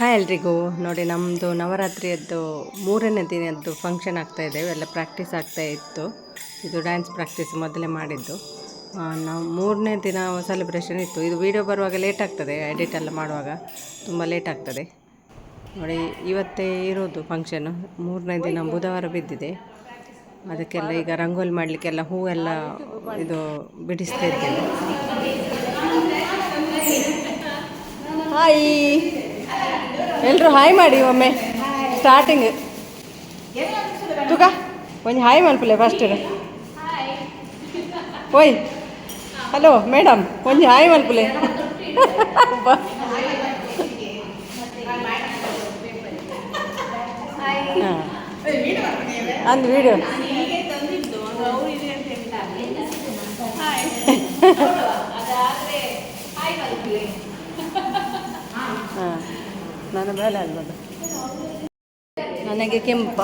Hi ಎಲ್ರಿಗೂ. ನೋಡಿ ನಮ್ಮದು ನವರಾತ್ರಿಯದ್ದು ಮೂರನೇ ದಿನದ್ದು ಫಂಕ್ಷನ್ ಆಗ್ತಾ ಇದೆ. ಎಲ್ಲ ಪ್ರಾಕ್ಟೀಸ್ ಆಗ್ತಾ ಇತ್ತು. ಇದು ಡ್ಯಾನ್ಸ್ ಪ್ರಾಕ್ಟೀಸ್ ಮೊದಲೇ ಮಾಡಿದ್ದು. ನಾವು ಮೂರನೇ ದಿನ ಸೆಲೆಬ್ರೇಷನ್ ಇತ್ತು. ಇದು ವಿಡಿಯೋ ಬರುವಾಗ ಲೇಟ್ ಆಗ್ತದೆ ಎಡಿಟ್ ಎಲ್ಲ ಮಾಡುವಾಗ. ತುಂಬ ಲೇಟ್ ಆಗ್ತದೆ. ನೋಡಿ, ಇವತ್ತೇ ಇರೋದು ಫಂಕ್ಷನು ಮೂರನೇ ದಿನ ಬುಧವಾರ ಬಿದ್ದಿದೆ. ಅದಕ್ಕೆಲ್ಲ ಈಗ ರಂಗೋಲಿ ಮಾಡಲಿಕ್ಕೆಲ್ಲ ಹೂವೆಲ್ಲ ಇದು ಬಿಡಿಸ್ತಾ ಇದ್ದೇವೆ. ಹಾಯ್ ಎಲ್ಲರೂ ಹಾಯ್ ಮಾಡಿ ಒಮ್ಮೆ. ಸ್ಟಾರ್ಟಿಂಗ್ ತುಗ ಒಂದು ಹಾಯ್ ಮಲ್ಪಲೆ ಫಸ್ಟ್ ಓಯ್. ಹಲೋ ಮೇಡಮ್ ಒಂದು ಹಾಯ್ ಮಲ್ಪಲೆ ಅಂದು ವಿಡಿಯೋ ನನ್ನ ಮೇಲೆ ಅಲ್ಬದು ನನಗೆ ಕೆಂಪ.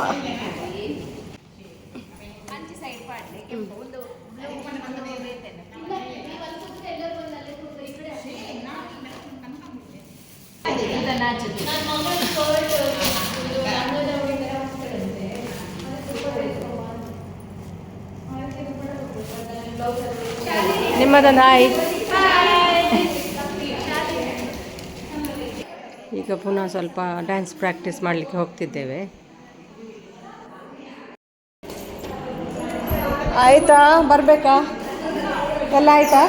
ನಿಮ್ಮದೊಂದು ಹಾಯ್ ಈಗ ಪುನಃ ಸ್ವಲ್ಪ ಡ್ಯಾನ್ಸ್ ಪ್ರಾಕ್ಟೀಸ್ ಮಾಡಲಿಕ್ಕೆ ಹೋಗ್ತಿದ್ದೇವೆ. ಆಯ್ತಾ? ಬರಬೇಕಾ? ಎಲ್ಲ ಆಯ್ತಾ?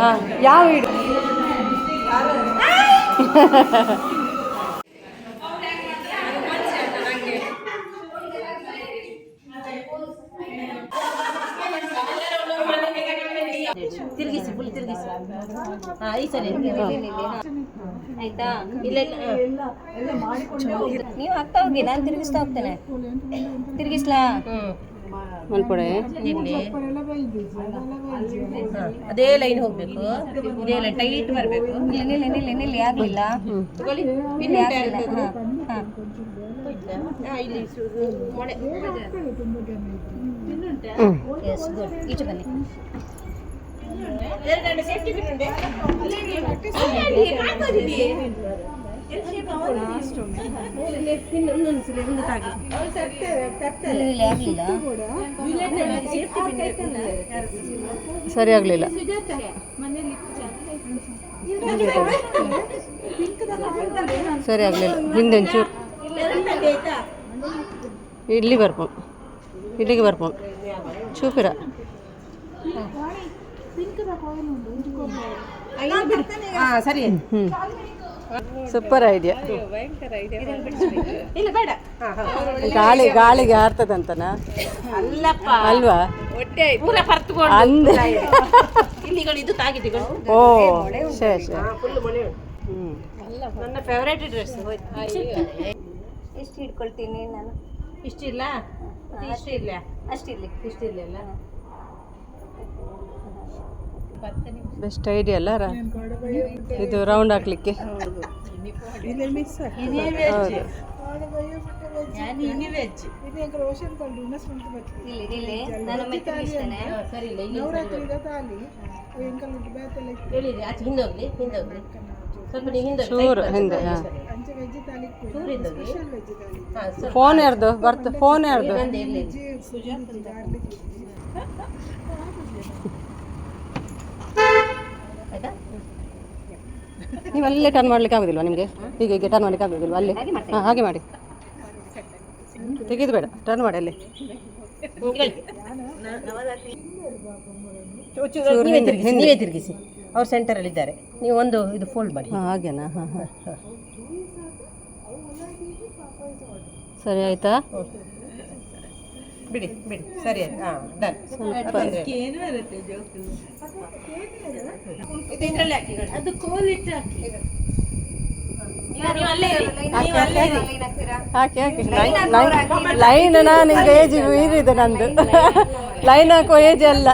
ಹಾಂ ಯಾವ ವಿಡಿಯೋ ತಿರುಗಿಸಿ ಫುಲ್ ತಿರುಗಿಸಿ ಹಾ ಈ ಸರಿ. ಆಯ್ತಾ? ಇಲ್ಲ ಇಲ್ಲ. ನೀವು ಆಗ್ತಾ ಹೋಗಿ ನಾನು ತಿರುಗಿಸ್ತಾ ಹೋಗ್ತೇನೆ. ತಿರುಗಿಸ್ಲಾ? ಮಲ್ಕೊಡೆ. ಇಲ್ಲಿ ಅದೇ ಲೈನ್ ಹೋಗ್ಬೇಕು. ಇದೇ ಲೈನ್ ಟೈಟ್ ಬರಬೇಕು. ನಿಲ್ಲಿ ನಿಲ್ಲಿ ನಿಲ್ಲಿ ನಿಲ್ಲಿ ಆಗಲಿಲ್ಲ ತಗೊಳ್ಳಿ. ಇಲ್ಲಿ ಆಗಲಿಲ್ಲ ಹಾಂ ಹಾ, ಇಲ್ಲಿ ಸು- ಮೊಳೆ ಗುಡ್ ಈಚೆ ಬನ್ನಿ. ಸರಿ ಆಗಲಿಲ್ಲ. ಸರಿ ಆಗಲಿಲ್ಲ. ಹಿಂದೆ ಒಂಚೂರು. ಇಲ್ಲಿ ಬರ್ಬೋದು. ಇಲ್ಲಿಗೆ ಬರ್ಬೋ ಚೂಪಿರ. ಸರಿ. ಸೂಪರ್ ಐಡಿಯಾ ಇಲ್ಲ ಬೇಡ. ಗಾಳಿ ಗಾಳಿಗೆ ಆರ್ತದಂತನ ಅಲ್ಲಪ್ಪ. ಅಲ್ವಾ? ಪೂರ ಪರ್ತುಕೊಂಡು. ಅಂದೆ. ಇಲ್ಲಿಗಳು ಇದು ತಾಗಿದಿಗಳು ಓ ಸರಿ ಸರಿ ಹ್ಞೂ ನನ್ನ ಫೇವರೇಟ್ ಡ್ರೆಸ್ ಎಷ್ಟು ಹಿಡ್ಕೊಳ್ತೀನಿ ನಾನು. ಇಷ್ಟಿಲ್ಲ? ಅಷ್ಟಿಲ್ಲ ಇಷ್ಟು ಇಲ್ಲ ಅಷ್ಟಿರಲಿ ಇಷ್ಟಿಲ್ಲ ಅಲ್ಲ? ಬೆಸ್ಟ್ ಐಡಿಯಾ ಅಲ್ಲ ರಾ? ಇದು ರೌಂಡ್ ಹಾಕ್ಲಿಕ್ಕೆ. ಫೋನ್ ಯಾರ್ದು? ಬರ್ತ ಫೋನ್ ಮತ್ತೆ ತಿರುಗಿಸ್ತೇನೆ ಸರಿ ಇಲ್ಲ ಇಲ್ಲಿ ಹೇಳಿರಿ ಆಚೆ ಹಿಂದೆ ಹೋಗ್ಲಿ ಹಿಂದೆ ಹೋಗ್ಲಿ ಸ್ವಲ್ಪ ನೀವು ಹಿಂದೆ ಹೋಗ್ಲಿ, ಚೂರು tight ಹಿಂದೆ ಮಾಡಿ. ಹಾಂ ಚೂರು ಹಿಂದೆ ಹೋಗ್ಲಿ ಹಾ ಸ್ವಲ್ಪ ಫೋನ್ ಯಾರ್ದು ಬರ್ತ ಫೋನ್ ಯಾರ್ದು ಬಂದೆ ಇರ್ಲಿ ಆಯ್ತಾ ನೀವು ಅಲ್ಲೇ ಟರ್ನ್ ಮಾಡ್ಲಿಕ್ಕೆ ಆಗೋದಿಲ್ವಾ ನಿಮಗೆ? ಹೀಗೆ ಹೀಗೆ ಟರ್ನ್ ಮಾಡ್ಲಿಕ್ಕೆ ಆಗೋದಿಲ್ವಾ? ಅಲ್ಲೇ. ಹಾಂ ಹಾಗೆ ಮಾಡಿ. ತೆಗೆದು ಬೇಡ ಟರ್ನ್ ಮಾಡಿ ಅಲ್ಲಿ ಚೂರು ನೀವೇ ತಿರುಗಿಸಿ ನೀವೇ ತಿರುಗಿಸಿ. ಅವ್ರು ಸೆಂಟರಲ್ಲಿ ಇದ್ದಾರೆ. ನೀವು ಒಂದು ಇದು ಫೋಲ್ಡ್ ಮಾಡಿ. ಹಾಂ ಹಾಗೇನಾ? ಹಾಂ ಹಾಂ. ಸರಿ ಆಯಿತಾ? ಬಿಡಿ ಬಿಡಿ ಸರಿ ಆಯ್ತು. ಹಾಂ ಡನ್ ಇದು ಇದರಲ್ಲಿ ಹಾಕಿ ಅದು ಕೋಲಿಟ್ಟು ಹಾಕಿ. ನೀವು ಅಲ್ಲೇ ಇರಿ. ನೀವು ಅಲ್ಲೇ ಇರಿ. ಹಾಕಿ ಹಾಕಿ. ಲೈನ್ ನಾನು ಈಗ ಏಜ್ ಇದೆ ನಂದು. ಲೈನ್ ಹಾಕುವ ಏಜ್ ಅಲ್ಲ.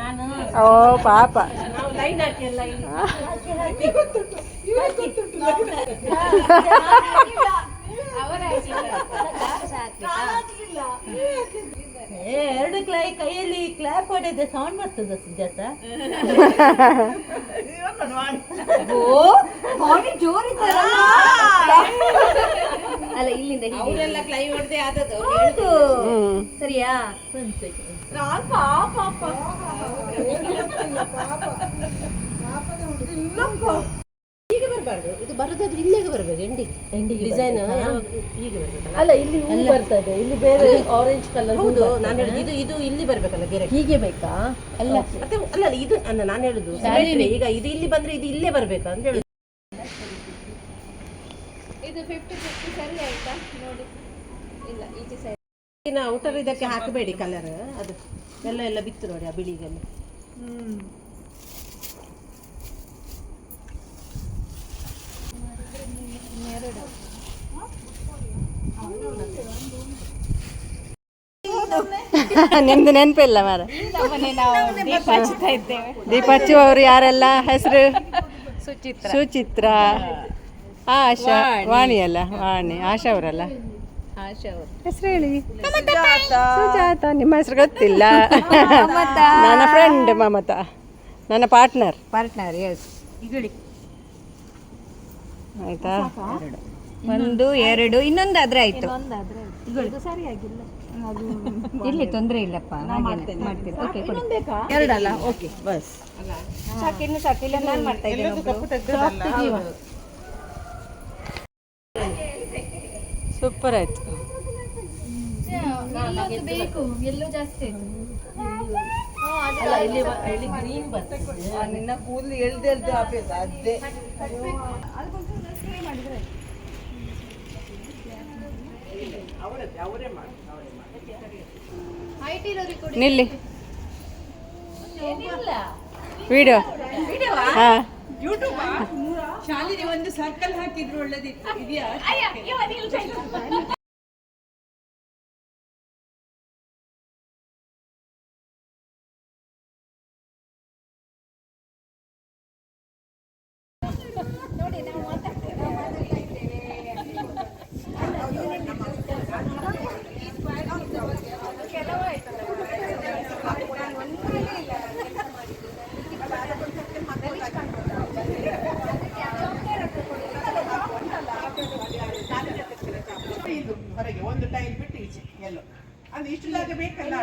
ನಾನು. ಓ ಪಾಪ. ನಾವು ಲೈನ್ ಎರಡು ಕ್ಲೈ ಕೈಯಲ್ಲಿ ಕ್ಲಾಪ್ ಹೊಡೆದ ಸೌಂಡ್ ಬರ್ತದ ಸುಜಾತ? ಓ ಬಾಡಿ ಜೋರಿದ್ದಾರಲ್ಲ? ಅಲ್ಲ ಇಲ್ಲಿಂದ ಅವರೆಲ್ಲ ಕ್ಲೈ ಹೊಡೆದೇ ಆದದ್ದು ಹೌದು. ಹ್ಮ್ ಸರಿಯಾ? ಹೀಗೆ ಬರಬಾರ್ದು ಇದು ಬರೋದಾದ್ರೆ ಇಲ್ಲಿಗೆ ಬರಬೇಕು ಎಂಡಿಗೆ. ಎಂಡಿಗೆ ಡಿಸೈನ್ ಹೀಗೆ ಬರಬೇಕಲ್ಲ ಅಲ್ಲ ಇಲ್ಲಿ ಹೂ ಬರ್ತದೆ. ಇಲ್ಲಿ ಬೇರೆ ಆರೆಂಜ್ ಕಲರ್ ಹೌದು ನಾನು ಹೇಳುದು ಇದು ಇದು ಇಲ್ಲಿ ಬರಬೇಕಲ್ಲ ಗೆರೆ. ಹೀಗೆ ಬೇಕಾ? ಅಲ್ಲ ಮತ್ತೆ ಅಲ್ಲ ಇದು ಅಲ್ಲ ನಾನು ಹೇಳುದು. ಈಗ ಇದು ಇಲ್ಲಿ ಬಂದ್ರೆ ಇದು ಇಲ್ಲೇ ಬರಬೇಕಾ ಅಂತ ಹೇಳುದು. ಇದು ಫಿಫ್ಟಿ ಫಿಫ್ಟಿ ಸರಿ ಆಯ್ತಾ? ನೋಡಿ. ಇಲ್ಲ ಈಚೆ ಸೈಡ್ ಇನ್ನು ಔಟರ್ ಇದಕ್ಕೆ ಹಾಕಬೇಡಿ ಕಲರ್ ಅದು ಎಲ್ಲ ಎಲ್ಲ ಬಿತ್ತು ನೋಡಿ ಆ ಬಿಳಿಗೆಲ್ಲ. ನಿಮ್ದು ನೆನಪಿಲ್ಲ ಮಾರ. ದೀಪ ಹಚ್ಚುವವರು ಯಾರೆಲ್ಲ? ಹೆಸರು? ಸುಚಿತ್ರ. ಸುಚಿತ್ರ. ಆಶಾ ವಾಣಿ. ಅಲ್ಲ ವಾಣಿ. ಆಶಾ ಅವರಲ್ಲ? ಆಶಾ ಅವರು. ಹೆಸರು ಹೇಳಿ. ಸುಜಾತ. ನಿಮ್ಮ ಹೆಸರು ಗೊತ್ತಿಲ್ಲ. ನನ್ನ ಫ್ರೆಂಡ್ ಮಮತಾ. ನನ್ನ ಪಾರ್ಟ್ನರ್ ಪಾರ್ಟ್ನರ್ ಎಸ್ ಆಯ್ತಾ? ಒಂದು ಎರಡು ಇನ್ನೊಂದಾದ್ರೆ ಆಯ್ತು. ಇದು ಸರಿಯಾಗಿಲ್ಲ. ಇಲ್ಲಿ ತೊಂದರೆ ಇಲ್ಲಪ್ಪ. ಮಾಡ್ತೀನಿ. ಓಕೆ ಕೊಡಿ. ಎರಡಲ್ಲ? ಓಕೆ ಬಸ್. ಸಾಕು ಇನ್ನು ಸಾಕು. ಇಲ್ಲ ನಾನು ಮಾಡ್ತಾ ಇದ್ದೀನಿ ಸೂಪರ್ ಆಯ್ತು. ಬೇಕು. ಎಲ್ಲೂ ಜಾಸ್ತಿ ಇಲ್ಲಿ ಇಲ್ಲಿ ಗ್ರೀನ್ ಬರ್ತದೆ. ನಿನ್ನ ಕೂದಲು ಎಳ್ದೆ ಎಳ್ದು ಹಾಕ್ಬೇಕು. ಅದೇ. ನಿಲ್ಲಿ. ವಿಡಿಯೋ. ಹಾ. ಶಾಲಿನಿ ಒಂದು ಸರ್ಕಲ್ ಹಾಕಿದ್ರು ಒಳ್ಳೇದಿತ್ತು. ಇದೆಯಾ? ಅಂದ್ರೆ ಇಷ್ಟು ಜಾಗ ಬೇಕಲ್ಲ?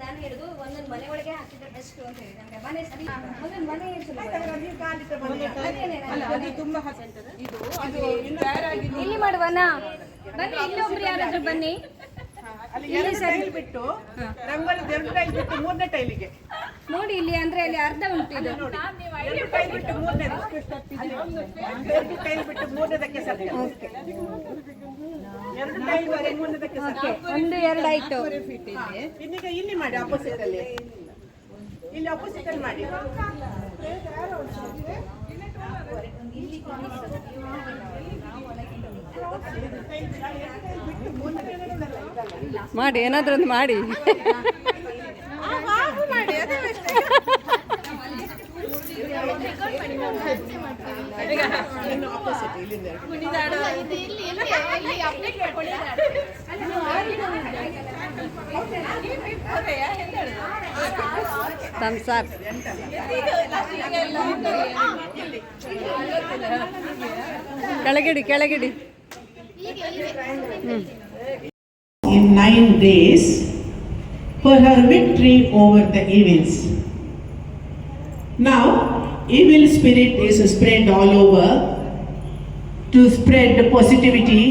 ನಾನು ಹೇಳುದು ಒಂದೊಂದು ಮನೆ ಒಳಗೆ ಹಾಕಿದ್ರೆ ಬೆಸ್ಟ್ ಅಂತ ಹೇಳಿ ನಮ್ಗೆ ಮನೆ ಸರಿ ಒಂದೊಂದು ಮನೆ ಅದು ಅದು ಇಲ್ಲಿ ಮಾಡುವನಾ? ಬನ್ನಿ ಇಲ್ಲಿ ಯಾರಾದ್ರೂ ಬನ್ನಿ. ಅಲ್ಲಿ ಎರಡು ಟೈಲ್ ಬಿಟ್ಟು ರಂಗೋಲಿ ಎರಡು ಟೈಲ್ ಬಿಟ್ಟು ಮೂರನೇ ಟೈಲಿಗೆ ಇಲ್ಲಿ ಅರ್ಧ ಉಂಟು ಇದು. ಎರಡು ಬಿಟ್ಟು ಎರಡು ಬಿಟ್ಟು ಮೂರನೇದಕ್ಕೆ ಎರಡು ಮೂರನೇದಕ್ಕೆ ಒಂದು ಎರಡು ಆಯ್ತು. ಇನ್ನೀಗ ಇಲ್ಲಿ ಮಾಡಿ ಅಪೋಸಿಟ್ ಅಲ್ಲಿ. ಇಲ್ಲಿ ಅಪೋಸಿಟ್ ಅಲ್ಲಿ ಮಾಡಿ. ಮಾಡಿ ಏನಾದ್ರೂ ಒಂದು ಮಾಡಿ. Thumbs up ಕೆಳಗಿಡಿ ಕೆಳಗಿಡಿ in nine days for her victory over the evils. Now, evil spirit is spread all over to spread positivity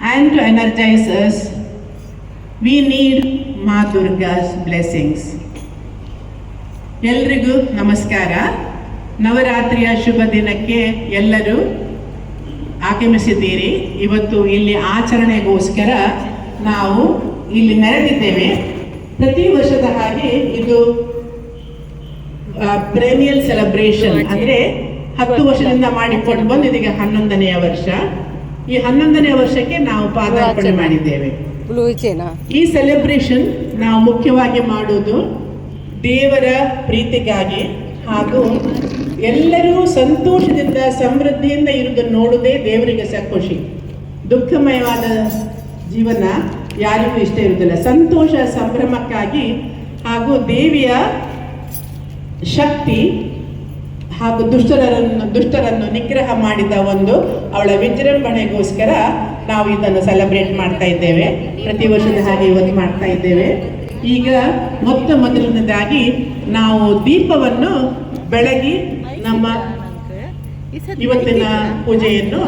and to energize us. We need Ma Durga's blessings. ಎಲ್ರಿಗೂ ನಮಸ್ಕಾರ ನವರಾತ್ರಿಯ ಶುಭ ದಿನಕ್ಕೆ ಎಲ್ಲರೂ ಆಗಮಿಸಿದ್ದೀರಿ ಇವತ್ತು ಇಲ್ಲಿ ಆಚರಣೆಗೋಸ್ಕರ ನಾವು ಇಲ್ಲಿ ನೆರೆದಿದ್ದೇವೆ ಪ್ರತಿ ವರ್ಷದ ಹಾಗೆ ಇದು ಪ್ರೇಮಿಯಲ್ ಸೆಲೆಬ್ರೇಷನ್ ಅಂದ್ರೆ ಹತ್ತು ವರ್ಷದಿಂದ ಮಾಡಿಕೊಂಡು ಬಂದು ಇದೀಗ ಹನ್ನೊಂದನೆಯ ವರ್ಷ. ಈ ಹನ್ನೊಂದನೆಯ ವರ್ಷಕ್ಕೆ ನಾವು ಪಾದಾರ್ಪಣೆ ಮಾಡಿದ್ದೇವೆ. ಈ ಸೆಲೆಬ್ರೇಷನ್ ನಾವು ಮುಖ್ಯವಾಗಿ ಮಾಡುವುದು ದೇವರ ಪ್ರೀತಿಗಾಗಿ ಹಾಗೂ ಎಲ್ಲರೂ ಸಂತೋಷದಿಂದ ಸಮೃದ್ಧಿಯಿಂದ ಇರುವುದನ್ನು ನೋಡುವುದೇ ದೇವರಿಗೆ ಸಹ ಖುಷಿ ದುಃಖಮಯವಾದ ಜೀವನ ಯಾರಿಗೂ ಇಷ್ಟ ಇರುವುದಿಲ್ಲ. ಸಂತೋಷ ಸಂಭ್ರಮಕ್ಕಾಗಿ ಹಾಗೂ ದೇವಿಯ ಶಕ್ತಿ ಹಾಗೂ ದುಷ್ಟರನ್ನು ದುಷ್ಟರನ್ನು ನಿಗ್ರಹ ಮಾಡಿದ ಒಂದು ಅವಳ ವಿಜೃಂಭಣೆಗೋಸ್ಕರ ನಾವು ಇದನ್ನು ಸೆಲೆಬ್ರೇಟ್ ಮಾಡ್ತಾ ಇದ್ದೇವೆ. ಪ್ರತಿ ವರ್ಷದ ಹಾಗೆ ಇವತ್ತು ಮಾಡ್ತಾ ಇದ್ದೇವೆ. ಈಗ ಮೊತ್ತ ಮೊದಲನೇದಾಗಿ ನಾವು ದೀಪವನ್ನು ಬೆಳಗಿ ನಮ್ಮ ಇವತ್ತಿನ ಪೂಜೆಯನ್ನು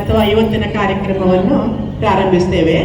ಅಥವಾ ಇವತ್ತಿನ ಕಾರ್ಯಕ್ರಮವನ್ನು ಪ್ರಾರಂಭಿಸ್ತೇವೆ.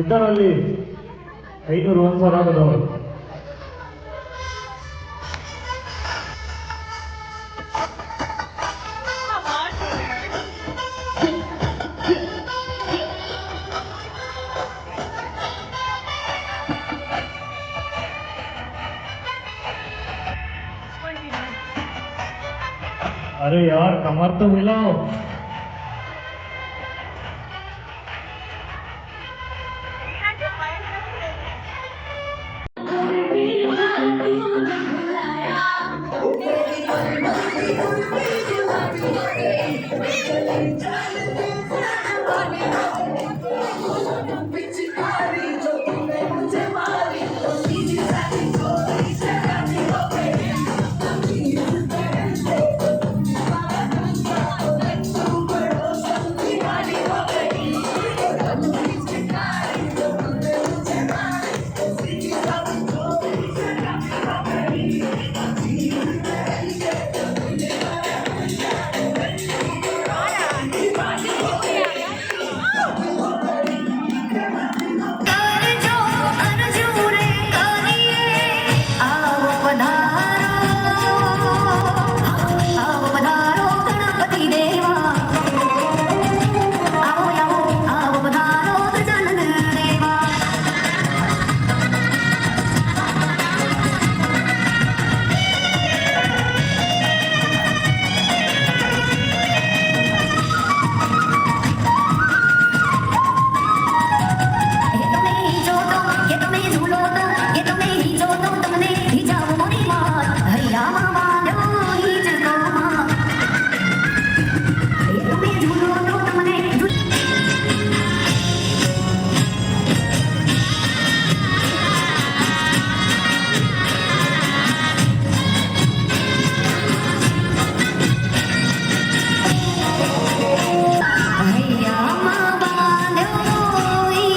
ಇದರಲ್ಲಿ ಐನೂರು ಒಂದು ಸಾವಿರ ಆಗದವರು अरे यार कमर तो मिलाओ